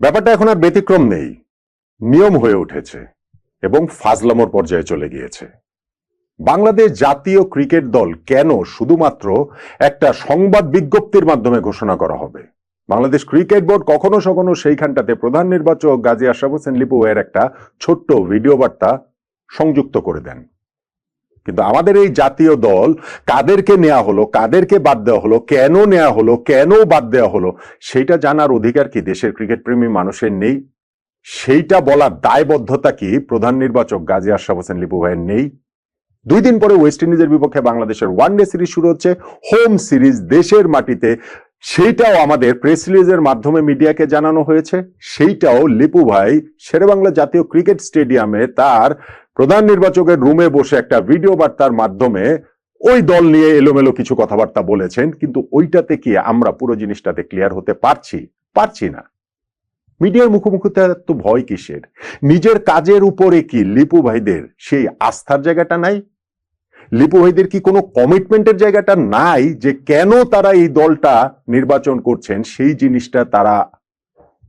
ব্যাপারটা এখন আর ব্যতিক্রম নেই। নিয়ম হয়ে উঠেছে এবং ফাজলামোর পর্যায়ে চলে গিয়েছে। বাংলাদেশ জাতীয় ক্রিকেট দল কেন শুধুমাত্র একটা সংবাদ বিজ্ঞপ্তির মাধ্যমে ঘোষণা করা হবে? বাংলাদেশ ক্রিকেট বোর্ড কখনো সখনো সেইখানটাতে প্রধান নির্বাচক গাজী আশরাফ হোসেন লিপু এর একটা ছোট্ট ভিডিও বার্তা সংযুক্ত করে দেন। কিন্তু আমাদের এই জাতীয় দল কাদেরকে নেওয়া হলো, কাদেরকে বাদ দেওয়া হলো, কেন নেওয়া হলো কেন বাদ দেওয়া হলো, সেইটা জানার অধিকার কি দেশের ক্রিকেট প্রেমী মানুষের নেই? সেইটা বলার দায়বদ্ধতা কি প্রধান নির্বাচক গাজী আশরাফ হোসেন লিপু ভাইয়ের নেই? দুই দিন পরে ওয়েস্ট ইন্ডিজের বিপক্ষে বাংলাদেশের ওয়ানডে সিরিজ শুরু হচ্ছে হোম সিরিজ দেশের মাটিতে সেইটাও আমাদের প্রেস রিলিজের মাধ্যমে মিডিয়াকে জানানো হয়েছে। সেইটাও লিপু ভাই শেরেবাংলা জাতীয় ক্রিকেট স্টেডিয়ামে তার প্রধান নির্বাচকের রুমে বসে একটা ভিডিও বার্তার মাধ্যমে ওই দল নিয়ে এলোমেলো কিছু কথাবার্তা বলেছেন। কিন্তু ওইটাতে কি আমরা পুরো জিনিসটাতে ক্লিয়ার হতে পারছি? পারছি না। মিডিয়ার মুখোমুখিতে তো ভয় কিসের? নিজের কাজের উপরে কি লিপু ভাইদের সেই আস্থার জায়গাটা নাই? লিপু ভাইদের কি কোনো কমিটমেন্টের জায়গাটা নাই যে কেন তারা এই দলটা নির্বাচন করছেন? সেই জিনিসটা তারা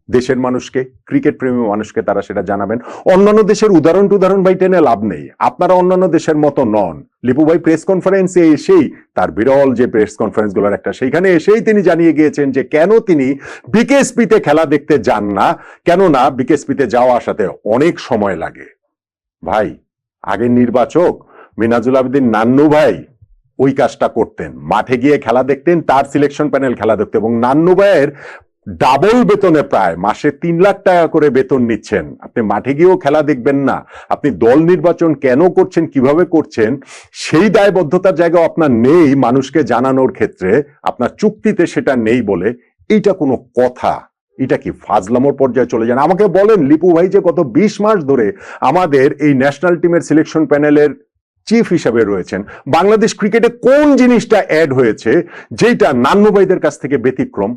দেশের মানুষকে ক্রিকেট প্রেমী মানুষকে তারা সেটা জানাবেন। অন্যান্য দেশের উদাহরণ টুদাহরণ ভাই টেনে লাভ নেই। আপনারা অন্যান্য দেশের মতো নন। লিপু ভাই প্রেস কনফারেন্সে এসেই, তার বিরল যে প্রেস কনফারেন্সগুলোর একটা, সেইখানে এসেই তিনি জানিয়ে গিয়েছেন যে কেন তিনি বিকেএসপিতে খেলা দেখতে যান না, কেননা বিকেএসপিতে যাওয়া আসাতে অনেক সময় লাগে। ভাই, আগের নির্বাচক মিনাজুল আবেদিন নান্নু ভাই ওই কাজটা করতেন। মাঠে গিয়ে খেলা দেখতেন, তার সিলেকশন প্যানেল খেলা দেখতেন এবং নান্নু ভাইয়ের ডাবল বেতনে প্রায় মাসে তিন লাখ টাকা করে বেতন নিচ্ছেন। আপনি মাঠে গিয়েও খেলা দেখবেন না। আপনি দল নির্বাচন কেন করছেন, কীভাবে করছেন, সেই দায়বদ্ধতার জায়গা আপনার নেই মানুষকে জানানোর ক্ষেত্রে। আপনার চুক্তিতে সেটা নেই বলে এইটা কোনো কথা। এটা কি ফাজলামোর পর্যায়ে চলে যান? আমাকে বলেন, লিপু ভাই যে গত বিশ মাস ধরে আমাদের এই ন্যাশনাল টিমের সিলেকশন প্যানেলের চিফ হিসাবে রয়েছেন। বাংলাদেশ ক্রিকেটে কোন জিনিসটা অ্যাড হয়েছে, যেটা নান্নু ভাইদের কাছ থেকে ব্যতিক্রম?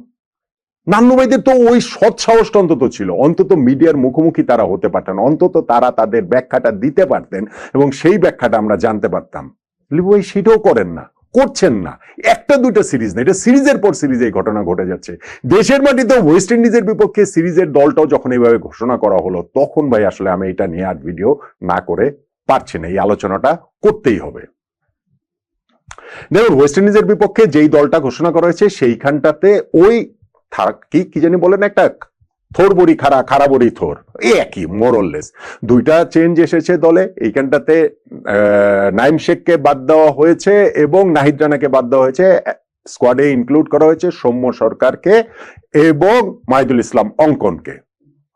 নান্নু ভাইদের তো ওই সৎ সাহসটা অন্তত ছিল। অন্তত মিডিয়ার মুখোমুখি তারা হতে পারতেন, অন্তত তারা তাদের ব্যাখ্যাটা দিতে পারতেন এবং সেই ব্যাখ্যাটা আমরা জানতে পারতাম। লিপু ভাই সেটাও করেন না, করছেন না। একটা দুইটা সিরিজ না, এটা সিরিজের পর সিরিজ এই ঘটনা ঘটে যাচ্ছে। দেশের মাটিতে ওয়েস্ট ইন্ডিজের বিপক্ষে সিরিজের দলটাও যখন এইভাবে ঘোষণা করা হলো, তখন ভাই আসলে আমি এটা নিয়ে আর ভিডিও না করে পারছি না, এই আলোচনাটা করতেই হবে। দেখুন ওয়েস্ট ইন্ডিজের বিপক্ষে যেই দলটা ঘোষণা করা হয়েছে, সেইখানটাতে ওই কি কি জানি বলেন একটা থোর বড়ি খারা খারা বড়ি থোর। এই একই মোরললেস দুইটা চেঞ্জ এসেছে দলে, এইখানটাতে নাইম শেখকে বাদ দেওয়া হয়েছে এবং নাহিদ রানাকে বাদ দেওয়া হয়েছে। স্কোয়াডে ইনক্লুড করা হয়েছে সৌম্য সরকারকে এবং মাহিদুল ইসলাম অঙ্কনকে।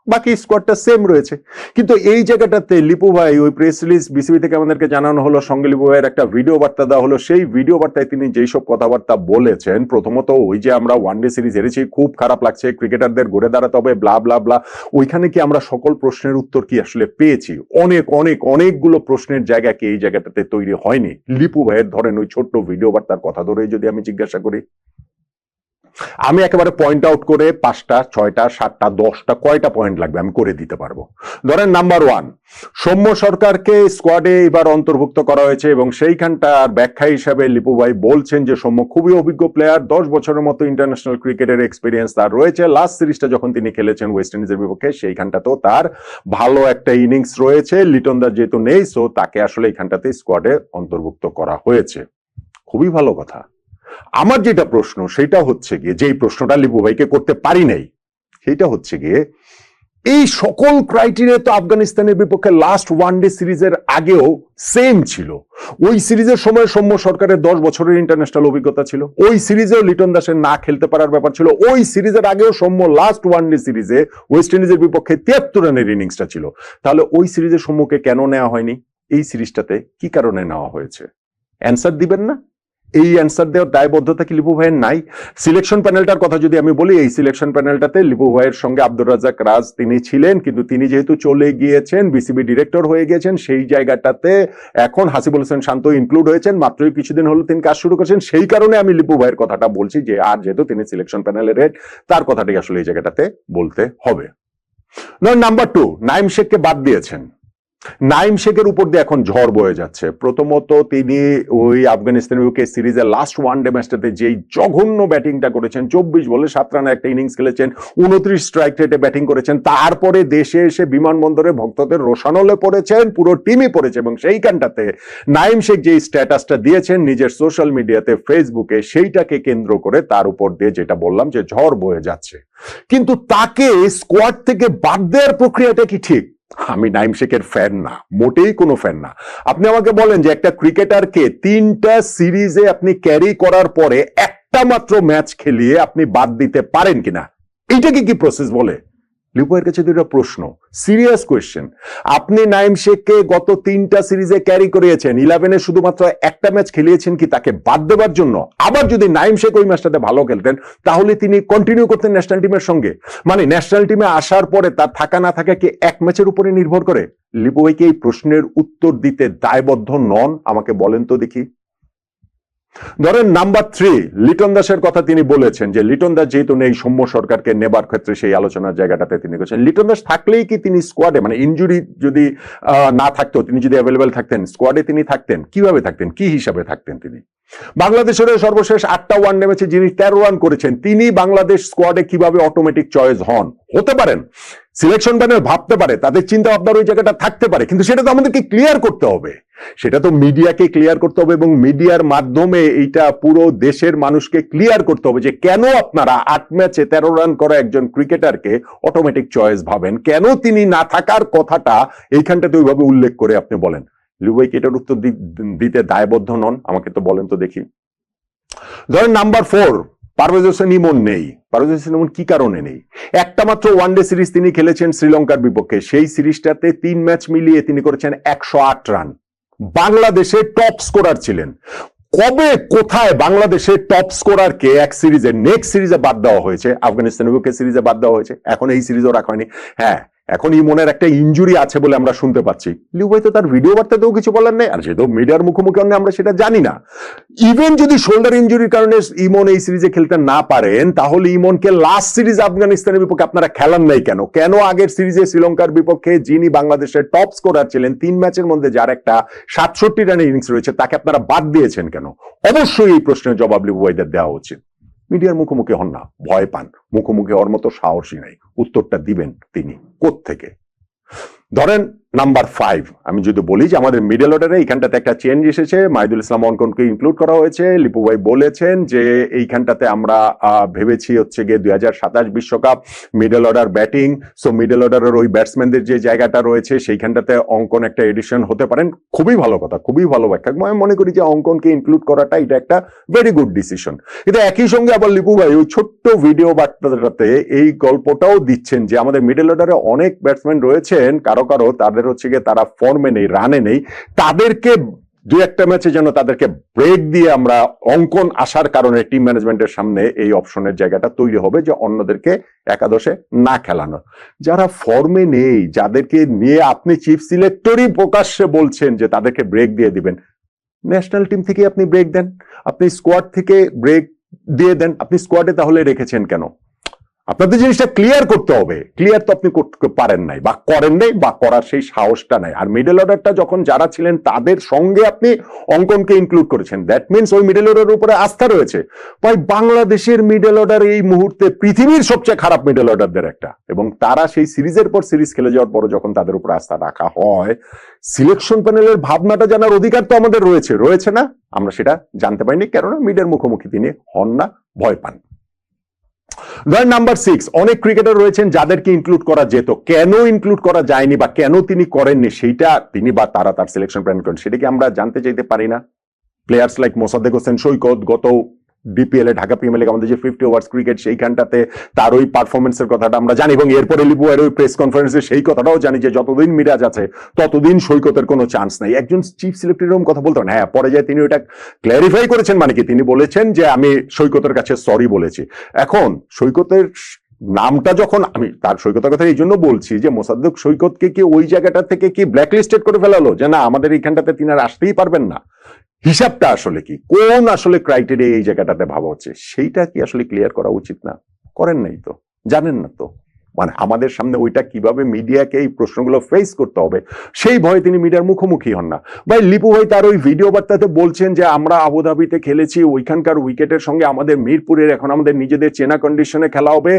বাকি স্কোয়াডটা সেম রয়েছে। কিন্তু এই জায়গাটাতে লিপু ভাই, ওই প্রেস রিলিজ বিসিবি থেকে আমাদেরকে জানানো হলো, সঙ্গে লিপু ভাইয়ের একটা ভিডিও বার্তা দেওয়া হলো। সেই ভিডিও বার্তায় তিনি যেই সব কথাবার্তা বলেছেন, প্রথমত ওই যে আমরা ওয়ানডে সিরিজ হেরেছি, খুব খারাপ লাগছে ক্রিকেটারদের ঘুরে দাঁড়াতে হবে ব্লা ব্লা ব্লা ওইখানে কি আমরা সকল প্রশ্নের উত্তর কি আসলে পেয়েছি? অনেক অনেক, অনেকগুলো প্রশ্নের জায়গা কি এই জায়গাটাতে তৈরি হয়নি? লিপু ভাইয়ের ধরেন ওই ছোট্ট ভিডিও বার্তার কথা ধরেই যদি আমি জিজ্ঞাসা করি। আমি একেবারে পয়েন্ট আউট করে পাঁচটা, ছয়টা, সাতটা, দশটা, কয়টা পয়েন্ট লাগবে আমি করে দিতে পারব। ধরেন নাম্বার ওয়ান সৌম্য সরকারকে স্কোয়াডে এবার অন্তর্ভুক্ত করা হয়েছে এবং সেইখানটার ব্যাখ্যা হিসাবে লিপু ভাই বলছেন যে সৌম্য খুবই অভিজ্ঞ প্লেয়ার দশ বছরের মতো ইন্টারন্যাশনাল ক্রিকেটের এক্সপিরিয়েন্স তার রয়েছে। লাস্ট সিরিজটা যখন তিনি খেলেছেন ওয়েস্ট ইন্ডিজের বিপক্ষে, সেইখানটাতেও তার ভালো একটা ইনিংস রয়েছে। লিটন দাস যেহেতু নেই সো তাকে আসলে এইখানটাতে স্কোয়াডে অন্তর্ভুক্ত করা হয়েছে। খুবই ভালো কথা। আমার যেটা প্রশ্ন, সেটা হচ্ছে গিয়ে, যেই প্রশ্নটা লিপু ভাইকে করতে পারি নাই, সেটা হচ্ছে গিয়ে, এই সকল ক্রাইটেরিয়া তো আফগানিস্তানের বিপক্ষে লাস্ট ওয়ান ডে সিরিজের আগেও সেম ছিল। ওই সিরিজের সময় সৌম্য সরকারের দশ বছরের ইন্টারন্যাশনাল অভিজ্ঞতা ছিল। ওই সিরিজেও লিটন দাসের না খেলতে পারার ব্যাপার ছিল। ওই সিরিজের আগেও সৌম্য লাস্ট ওয়ান ডে সিরিজে ওয়েস্ট ইন্ডিজের বিপক্ষে তিয়াত্তর রানের ইনিংসটা ছিল। তাহলে ওই সিরিজের সম্মুখে কেন নেওয়া হয়নি? এই সিরিজটাতে কি কারণে নেওয়া হয়েছে? অ্যান্সার দিবেন না? এই অ্যান্সার দেওয়ার দায়বদ্ধতা কি লিপু ভাইয়ের? নাই। সিলেকশন প্যানেলটার কথা যদি আমি বলি, এই সিলেকশন প্যানেলটাতে লিপু ভাইয়ের সঙ্গে আব্দুর রাজাক রাজ তিনি ছিলেন, কিন্তু তিনি যেহেতু চলে গিয়েছেন বিসিবি ডিরেক্টর হয়ে গিয়েছেন সেই জায়গাটাতে এখন হাসিবুল হোসেন শান্ত ইনক্লুড হয়েছেন। মাত্রই কিছুদিন হলো তিনি কাজ শুরু করেছেন। সেই কারণে আমি লিপু ভাইয়ের কথাটা বলছি যে, আর যেহেতু তিনি সিলেকশন প্যানেলের হেড তার কথাটাই আসলে এই জায়গাটাতে বলতে হবে। নাম্বার টু নাইম শেখকে বাদ দিয়েছেন। নাইম শেখের উপর দিয়ে এখন ঝড় বয়ে যাচ্ছে। প্রথমত তিনি ওই আফগানিস্তানের বিপক্ষে সিরিজের লাস্ট ওয়ান ডে ম্যাচটাতে যেই জঘন্য ব্যাটিংটা করেছেন, চব্বিশ বলে সাত রানে একটা ইনিংস খেলেছেন, উনত্রিশ স্ট্রাইক রেটে ব্যাটিং করেছেন, তারপরে দেশে এসে বিমানবন্দরে ভক্তদের রোশানলে পড়েছেন, পুরো টিমই পড়েছে এবং সেইখানটাতে নাইম শেখ যে স্ট্যাটাসটা দিয়েছেন নিজের সোশ্যাল মিডিয়াতে ফেসবুকে সেইটাকে কেন্দ্র করে তার উপর দিয়ে যেটা বললাম যে ঝড় বয়ে যাচ্ছে। কিন্তু তাকে স্কোয়াড থেকে বাদ দেওয়ার প্রক্রিয়াটা কি ঠিক? আমি নাইম শেখের ফ্যান না, মোটেই কোনো ফ্যান না। আপনি আমাকে বলেন যে একটা ক্রিকেটারকে তিনটা সিরিজে আপনি ক্যারি করার পরে একটা মাত্র ম্যাচ খেলিয়ে আপনি বাদ দিতে পারেন কিনা? এইটাকে কি প্রসেস বলে? লিপয়ের কাছে দুটো প্রশ্ন। সিরিয়াস কোয়েশ্চেন আপনি নাইম শেখকে গত তিনটা সিরিজে ক্যারি করিয়েছেন। ইলেভেনে শুধুমাত্র একটা ম্যাচ খেলিয়েছেন কি তাকে বাদ দেওয়ার জন্য? আবার যদি নাইম শেখ ওই ম্যাচটাতে ভালো খেলতেন, তাহলে তিনি কন্টিনিউ করতেন ন্যাশনাল টিমের সঙ্গে। মানে ন্যাশনাল টিমে আসার পরে তার থাকা না থাকা কি এক ম্যাচের উপরে নির্ভর করে? লিপোয়েকে এই প্রশ্নের উত্তর দিতে দায়বদ্ধ নন? আমাকে বলেন তো দেখি। ধরেন নাম্বার থ্রি লিটন দাসের কথা তিনি বলেছেন যে, লিটন দাস যেহেতু নেই, সৌম্য সরকারকে নেবার ক্ষেত্রে সেই আলোচনার জায়গাটাতে তিনি করেছেন লিটন দাস থাকলেই কি তিনি স্কোয়াডে মানে ইঞ্জুরি যদি না থাকতো, তিনি যদি অ্যাভেলেবেল থাকতেন স্কোয়াডে তিনি থাকতেন, কীভাবে থাকতেন? কি হিসাবে থাকতেন তিনি? বাংলাদেশের সর্বশেষ আটটা ওয়ান ম্যাচে যিনি তেরো রান করেছেন। তিনি বাংলাদেশ স্কোয়াডে কীভাবে অটোমেটিক চয়েস হন? হতে পারেন। সিলেকশন প্যানেল ভাবতে পারে। তাদের চিন্তা ভাবনার ওই জায়গাটা থাকতে পারে। কিন্তু সেটা তো আমাদেরকে ক্লিয়ার করতে হবে। সেটা তো মিডিয়াকে ক্লিয়ার করতে হবে এবং মিডিয়ার মাধ্যমে এইটা পুরো দেশের মানুষকে ক্লিয়ার করতে হবে যে কেন আপনারা আট ম্যাচে তেরো রান করা একজন ক্রিকেটারকে অটোমেটিক চয়েস ভাবেন? কেন তিনি না থাকার কথাটা এইখানটাতে ওইভাবে উল্লেখ করে আপনি বলেন? লিউবাইকে এটার উত্তর দিতে দায়বদ্ধ নন? আমাকে তো বলেন তো দেখি। ধরেন নাম্বার ফোর পারভেজ হোসেন ইমন নেই। পারভেজ হোসেন ইমন কি কারণে নেই? একটা মাত্র ওয়ানডে সিরিজ তিনি খেলেছেন শ্রীলঙ্কার বিপক্ষে। সেই সিরিজটাতে তিন ম্যাচ মিলিয়ে তিনি করেছেন একশো আট রান বাংলাদেশে টপ স্কোরার ছিলেন। কবে, কোথায় বাংলাদেশের টপ স্কোরারকে এক সিরিজে নেক্সট সিরিজে বাদ দেওয়া হয়েছে? আফগানিস্তানের বিপক্ষে সিরিজে বাদ দেওয়া হয়েছে। এখন এই সিরিজও রাখা হয়নি। হ্যাঁ এখন ইমনের একটা ইনজুরি আছে বলে আমরা শুনতে পাচ্ছি। লিউ ভাই তো তার ভিডিও বার্তাতেও কিছু বলার নেই, আর যেহেতু মিডিয়ার মুখোমুখি অন্য আমরা সেটা জানি না। ইভেন যদি শোল্ডার ইনজুরির কারণে ইমন এই সিরিজে খেলতে না পারেন, তাহলে ইমনকে লাস্ট সিরিজ আফগানিস্তানের বিপক্ষে আপনারা খেলান নাই কেন? কেন আগের সিরিজে শ্রীলঙ্কার বিপক্ষে যিনি বাংলাদেশের টপ স্কোরার ছিলেন, তিন ম্যাচের মধ্যে যার একটা সাতষট্টি রানের ইনিংস রয়েছে, তাকে আপনারা বাদ দিয়েছেন কেন? অবশ্যই এই প্রশ্নের জবাব লিবু ভাইদের দেওয়া উচিত। মিডিয়ার মুখোমুখি হন না, ভয় পান। মুখোমুখি হওয়ার মতো সাহসী নাই। উত্তরটা দিবেন তিনি। থেকে ধরেন নাম্বার ফাইভ আমি যদি বলি যে আমাদের মিডল অর্ডারে এইখানটাতে একটা চেঞ্জ এসেছে। মাহিদুল ইসলাম অঙ্কনকে ইনক্লুড করা হয়েছে। লিপু ভাই বলেছেন যে এইখানটাতে আমরা ভেবেছি হচ্ছে গিয়ে দুই হাজার সাতাশ বিশ্বকাপ middle order batting so middle অর্ডারের ওই ব্যাটসম্যানদের যে জায়গাটা রয়েছে, সেইখানটাতে অঙ্কন একটা এডিশন হতে পারেন। খুবই ভালো কথা, খুবই ভালো ব্যাখ্যা। আমি মনে করি যে অঙ্কনকে ইনক্লুড করাটা এটা একটা ভেরি গুড ডিসিশন কিন্তু একই সঙ্গে আবার লিপু ভাই, ওই ছোট্ট ভিডিও বার্তাটাতে এই গল্পটাও দিচ্ছেন যে আমাদের মিডল অর্ডারে অনেক ব্যাটসম্যান রয়েছেন। কারও কারও তাদের হচ্ছে গিয়ে তারা ফর্মে নেই রানে নেই। তাদেরকে দু একটা ম্যাচে যেন তাদেরকে ব্রেক দিয়ে আমরা অঙ্কন আসার কারণে টিম ম্যানেজমেন্টের সামনে এই অপশনের জায়গাটা তৈরি হবে যে অন্যদেরকে একাদশে না খেলানো। যারা ফর্মে নেই, যাদেরকে নিয়ে আপনি চিফ সিলেক্টরই প্রকাশ্যে বলছেন যে তাদেরকে ব্রেক দিয়ে দিবেন ন্যাশনাল টিম থেকে আপনি ব্রেক দেন। আপনি স্কোয়াড থেকে ব্রেক দিয়ে দেন। আপনি স্কোয়াডে তাহলে রেখেছেন কেন? আপনাদের জিনিসটা ক্লিয়ার করতে হবে। ক্লিয়ার তো আপনি করতে পারেন নাই, বা করেন নাই, বা করার সেই সাহসটা নাই। আর মিডল অর্ডারটা যখন যারা ছিলেন, তাদের সঙ্গে আপনি অঙ্কনকে ইনক্লুড করেছেন। দ্যাট মিনস ওই মিডল অর্ডারের উপরে আস্থা রয়েছে। ভাই, বাংলাদেশের মিডল অর্ডার এই মুহূর্তে পৃথিবীর সবচেয়ে খারাপ মিডল অর্ডারদের একটা। এবং তারা সেই সিরিজের পর সিরিজ খেলে যাওয়ার পর যখন তাদের উপর আস্থা রাখা হয় সিলেকশন প্যানেলের ভাবনাটা জানার অধিকার তো আমাদের রয়েছে। রয়েছে না? আমরা সেটা জানতে পারিনি, কেননা মিডের মুখোমুখি তিনি হন না, ভয় পান। ধরেন নাম্বার সিক্স অনেক ক্রিকেটার রয়েছেন যাদেরকে ইনক্লুড করা যেত। কেন ইনক্লুড করা যায়নি বা কেন তিনি করেননি? সেইটা তিনি বা তারা তার সিলেকশন প্ল্যান করেন। সেটাকে আমরা জানতে চাইতে পারি না? প্লেয়ার্স লাইক মোসাদেক হোসেন, সৈকত, গত বিপিএল এ, ঢাকা প্রিমিয়ার লিগ আমাদের যে ফিফটি ওভার্স ক্রিকেট সেইখানটাতে তার ওই পারফরমেন্সের কথাটা আমরা জানি এবং এরপরে লিপুয়ের ওই প্রেস কনফারেন্সে সেই কথাটাও জানি যে যতদিন মিরাজ আছে, ততদিন সৈকতের কোনো চান্স নাই। একজন চিফ সিলেক্টর কথা বলতেন হ্যাঁ পরে যায় তিনি ওটা ক্ল্যারিফাই করেছেন মানে কি? তিনি বলেছেন যে আমি সৈকতের কাছে সরি বলেছি। এখন সৈকতের নামটা যখন আমি তার সৈকতের কথা এই জন্য বলছি যে মোসাদ্দেক সৈকতকে কি ওই জায়গাটা থেকে কি ব্ল্যাকলিস্টেড করে ফেলালো? যে না, আমাদের এইখানটাতে তিনি আর আসতেই পারবেন না। হিসাবটা আসলে কি? কোন আসলে ক্রাইটেরিয়া এই জায়গাটাতে ভাবা হচ্ছে? সেইটা কি আসলে ক্লিয়ার করা উচিত না? করেন নাই তো। জানেন না তো। মানে আমাদের সামনে ওইটা কীভাবে মিডিয়াকে এই প্রশ্নগুলো ফেস করতে হবে, সেই ভয়ে তিনি মিডিয়ার মুখোমুখি হন না। ভাই, লিপু ভাই তার ওই ভিডিও বার্তাতে বলছেন যে, আমরা আবুধাবিতে খেলেছি, ওইখানকার উইকেটের সঙ্গে আমাদের মিরপুরের, এখন আমাদের নিজেদের চেনা কন্ডিশনে খেলা হবে।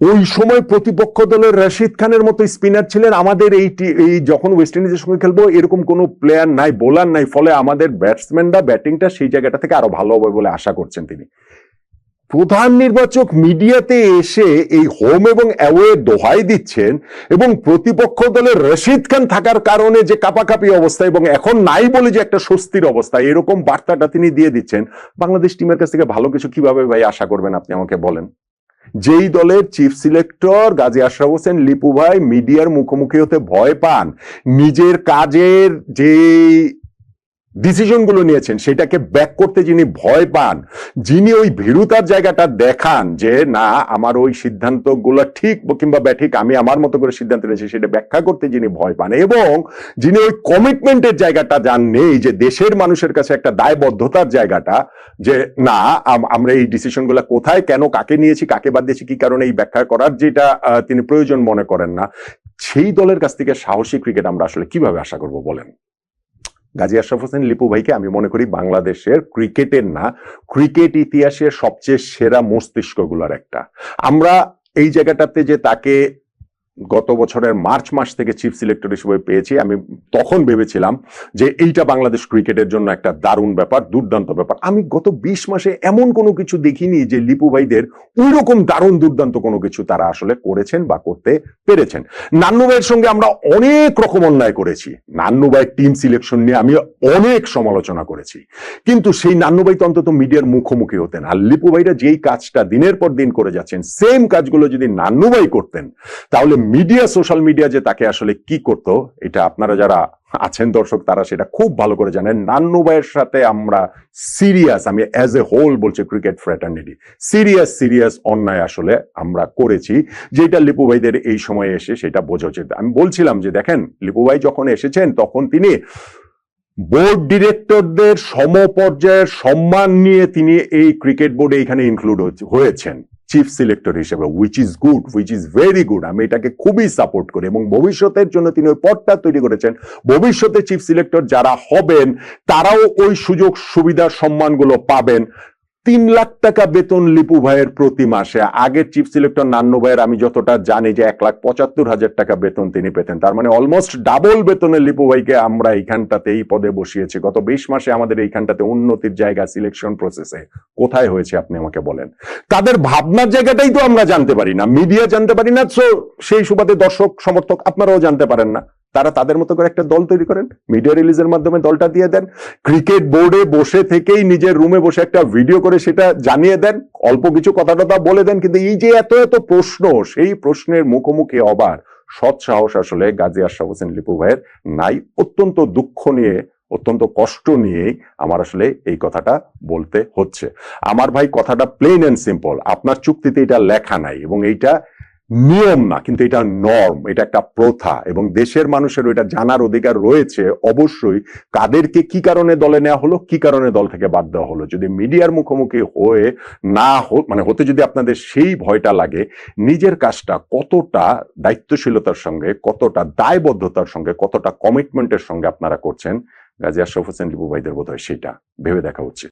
ওই সময় প্রতিপক্ষ দলের রশিদ খানের মতো স্পিনার ছিলেন আমাদের এই এই যখন ওয়েস্ট ইন্ডিজের সঙ্গে খেলব, এরকম কোনো প্লেয়ার নাই বোলার নাই, ফলে আমাদের ব্যাটসম্যানরা ব্যাটিংটা সেই জায়গাটা থেকে আরও ভালো হবে বলে আশা করছেন তিনি। প্রধান নির্বাচক মিডিয়াতে এসে এই হোম এবং অ্যাওয়ে দোহাই দিচ্ছেন এবং প্রতিপক্ষ দলের রশিদ খান থাকার কারণে যে কাপাকাপি অবস্থা এবং এখন নাই বলে যে একটা স্বস্তির অবস্থা, এরকম বার্তাটা তিনি দিয়ে দিচ্ছেন। বাংলাদেশ টিমের কাছ থেকে ভালো কিছু কীভাবে ভাই আশা করবেন আপনি আমাকে বলেন? যেই দলের চিফ সিলেক্টর গাজী আশরাফ হোসেন, লিপু ভাই মিডিয়ার মুখোমুখি হতে ভয় পান। নিজের কাজের যে ডিসিশনগুলো নিয়েছেন, সেটাকে ব্যাক করতে যিনি ভয় পান, যিনি ওই ভীরুতার জায়গাটা দেখান যে, না, আমার ওই সিদ্ধান্তগুলো ঠিক কিংবা ব্যাঠিক আমি আমার মতো করে সিদ্ধান্ত নিয়েছি, সেটা ব্যাখ্যা করতে যিনি ভয় পান এবং যিনি ওই কমিটমেন্টের জায়গাটা যান নেই, যে দেশের মানুষের কাছে একটা দায়বদ্ধতার জায়গাটা, যে, না, আম- আমরা এই ডিসিশনগুলো কোথায়, কেন, কাকে নিয়েছি, কাকে বাদ দিয়েছি, কি কারণে এই ব্যাখ্যা করার যেটা তিনি প্রয়োজন মনে করেন না। সেই দলের কাছ থেকে সাহসী ক্রিকেট আমরা আসলে কীভাবে আশা করব বলেন? গাজী আশরাফ হোসেন, লিপু ভাইকে আমি মনে করি বাংলাদেশের ক্রিকেটের না, ক্রিকেট ইতিহাসের সবচেয়ে সেরা মস্তিষ্কগুলোর একটা। আমরা এই জায়গাটাতে যে তাকে গত বছরের মার্চ মাস থেকে চিফ সিলেক্টর হিসেবে পেয়েছি। আমি তখন ভেবেছিলাম যে এইটা বাংলাদেশ ক্রিকেটের জন্য একটা দারুণ ব্যাপার, দুর্দান্ত ব্যাপার। আমি গত বিশ মাসে এমন কোনো কিছু দেখিনি যে লিপু ভাইদের ওই রকম দারুণ, দুর্দান্ত কোনো কিছু তারা আসলে করেছেন বা করতে পেরেছেন। নান্নু ভাইয়ের সঙ্গে আমরা অনেক রকম অন্যায় করেছি। নান্নু ভাইয়ের টিম সিলেকশন নিয়ে আমি অনেক সমালোচনা করেছি। কিন্তু সেই নান্নু ভাই তো অন্তত মিডিয়ার মুখোমুখি হতেন। আর লিপু ভাইরা যেই কাজটা দিনের পর দিন করে যাচ্ছেন সেম কাজগুলো যদি নান্নু ভাই করতেন, তাহলে মিডিয়া সোশ্যাল মিডিয়া যে তাকে আসলে কি করতো, এটা আপনারা যারা আছেন দর্শক, তারা সেটা খুব ভালো করে জানেন। নান্নু ভাইয়ের সাথে আমরা সিরিয়াস আমি অ্যাজ এ হোল বলছি ক্রিকেট ফ্র্যাটার্নিটি সিরিয়াস সিরিয়াস অন্যায় আসলে আমরা করেছি। যেটা লিপু ভাইদের এই সময়ে এসে সেটা বোঝা উচিত। আমি বলছিলাম যে, দেখেন, লিপু ভাই যখন এসেছেন, তখন তিনি বোর্ড ডিরেক্টরদের সমপর্যায়ের সম্মান নিয়ে তিনি এই ক্রিকেট বোর্ডে এখানে ইনক্লুড হয়েছেন। চিফ সিলেক্টর হিসেবে which is good which is very good আমি এটাকে খুবই সাপোর্ট করি এবং ভবিষ্যতের জন্য তিনি ওই পদটা তৈরি করেছেন। ভবিষ্যতে চিফ সিলেক্টর যারা হবেন, তারাও ওই সুযোগ সুবিধা সম্মানগুলো পাবেন। তিন লাখ টাকা বেতন লিপু ভাইয়ের প্রতি মাসে। আগের চিফ সিলেক্টর নান্নু ভাইয়ের আমি যতটা জানি যে এক লাখ পঁচাত্তর হাজার টাকা বেতন তিনি পেতেন। তার মানে অলমোস্ট ডাবল বেতনের লিপু ভাইকে আমরা এইখানটাতে, এই পদে বসিয়েছি। গত বিশ মাসে আমাদের এইখানটাতে উন্নতির জায়গা সিলেকশন প্রসেসে কোথায় হয়েছে আপনি আমাকে বলেন? তাদের ভাবনার জায়গাটাই তো আমরা জানতে পারি না। মিডিয়া জানতে পারি না সেই সুবাদে দর্শক, সমর্থক আপনারাও জানতে পারেন না। তারা তাদের মতো করে একটা দল তৈরি করেন মিডিয়া রিলিজের মাধ্যমে দলটা দিয়ে দেন ক্রিকেট বোর্ডে বসে থেকেই নিজের রুমে বসে একটা ভিডিও করে সেটা জানিয়ে দেন, অল্প কিছু কথা টথা বলে দেন, কিন্তু এই যে এত এত প্রশ্ন, সেই প্রশ্নের মুখোমুখি হবার সৎ সাহস আসলে গাজী আশরাফ হোসেন লিপু ভাইয়ের নাই। অত্যন্ত দুঃখ নিয়ে, অত্যন্ত কষ্ট নিয়ে আমার আসলে এই কথাটা বলতে হচ্ছে। আমার ভাই কথাটা প্লেন এন্ড সিম্পল আপনার চুক্তিতে এটা লেখা নাই এবং এইটা নিয়ম না, কিন্তু এটা নর্ম এটা একটা প্রথা এবং দেশের মানুষের এটা জানার অধিকার রয়েছে অবশ্যই। কাদেরকে কি কারণে দলে নেওয়া হলো, কি কারণে দল থেকে বাদ দেওয়া হলো? যদি মিডিয়ার মুখোমুখি হয়ে না মানে হতে যদি আপনাদের সেই ভয়টা লাগে, নিজের কাজটা কতটা দায়িত্বশীলতার সঙ্গে, কতটা দায়বদ্ধতার সঙ্গে, কতটা কমিটমেন্টের সঙ্গে আপনারা করছেন গাজী আশরাফ হোসেন লিবু ভাইদের বোধ হয় সেটা। ভেবে দেখা উচিত।